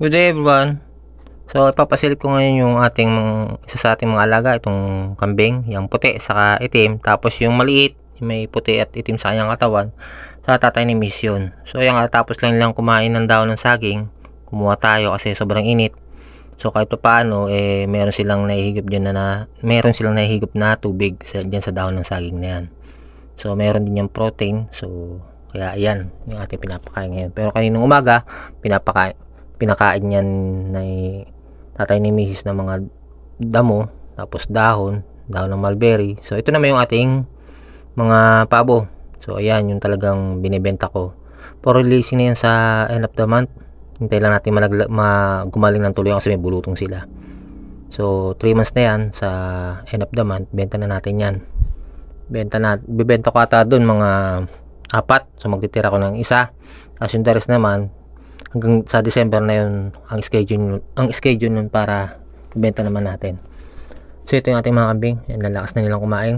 Good day everyone. So ipapasilip ko ngayon yung ating isa sa ating mga alaga, itong kambing, yung puti saka itim, tapos yung maliit, may puti at itim sa kanyang katawan, sa tatay ni Miss yun. So yung tapos lang nilang kumain ng daon ng saging, kumuha tayo kasi sobrang init. So kahit pa paano, eh, meron silang nahihigop dyan na, na meron silang nahihigop na tubig sa, dyan sa dahon ng saging na yan. So meron din yung protein, so kaya ayan, yung ating pinapakain ngayon. Pero kaninang umaga, pinapakain, pinakain yan na tatay ni Mrs. ng mga damo, tapos dahon, dahon ng mulberry. So ito naman yung ating mga pabo. So ayan yung talagang binibenta ko. For releasing na yan sa end of the month. Hintay lang natin malagla, ma, gumaling ng tuloy kasi may bulutong sila. So 3 months na yan sa end of the month. Benta na natin yan. Benta na, bibenta ko ata doon mga apat. So magtitira ko ng isa. As yung naman, hanggang sa December na yun ang schedule ang schedule nun para ibenta naman natin. So ito yung ating mga kambing, yan lalakas na nilang kumain.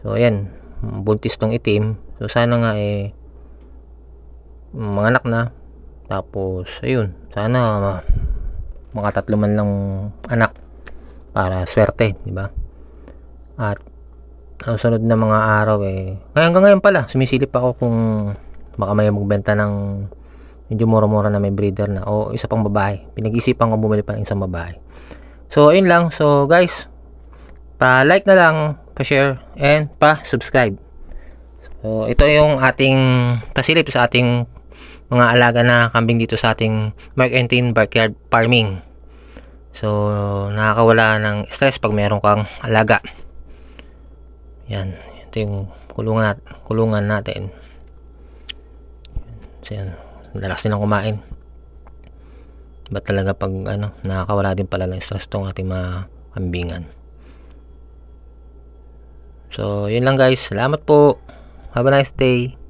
So ayan, buntis tong itim. So sana nga eh mga anak na. Tapos ayun, sana mga tatlo man lang anak para swerte, di ba? At ang sunod na mga araw eh, hanggang ngayon pala, sumisilip ako kung baka may magbenta ng medyo mura-mura na may breeder na o isa pang babae. Pinag-isipan ko bumili pa ng isang babae. So, ayun lang. So, guys, pa-like na lang, pa-share, and pa-subscribe. So, ito yung ating pasilip sa ating mga alaga na kambing dito sa ating Tin Backyard Farming. So, nakakawala ng stress pag meron kang alaga. Yan. Ito yung kulungan, kulungan natin. So, yan lakas nilang kumain. Ba't talaga pag ano nakakawala din pala ng stress tong ating mga kambingan? So yun lang guys. Salamat po. Have a nice day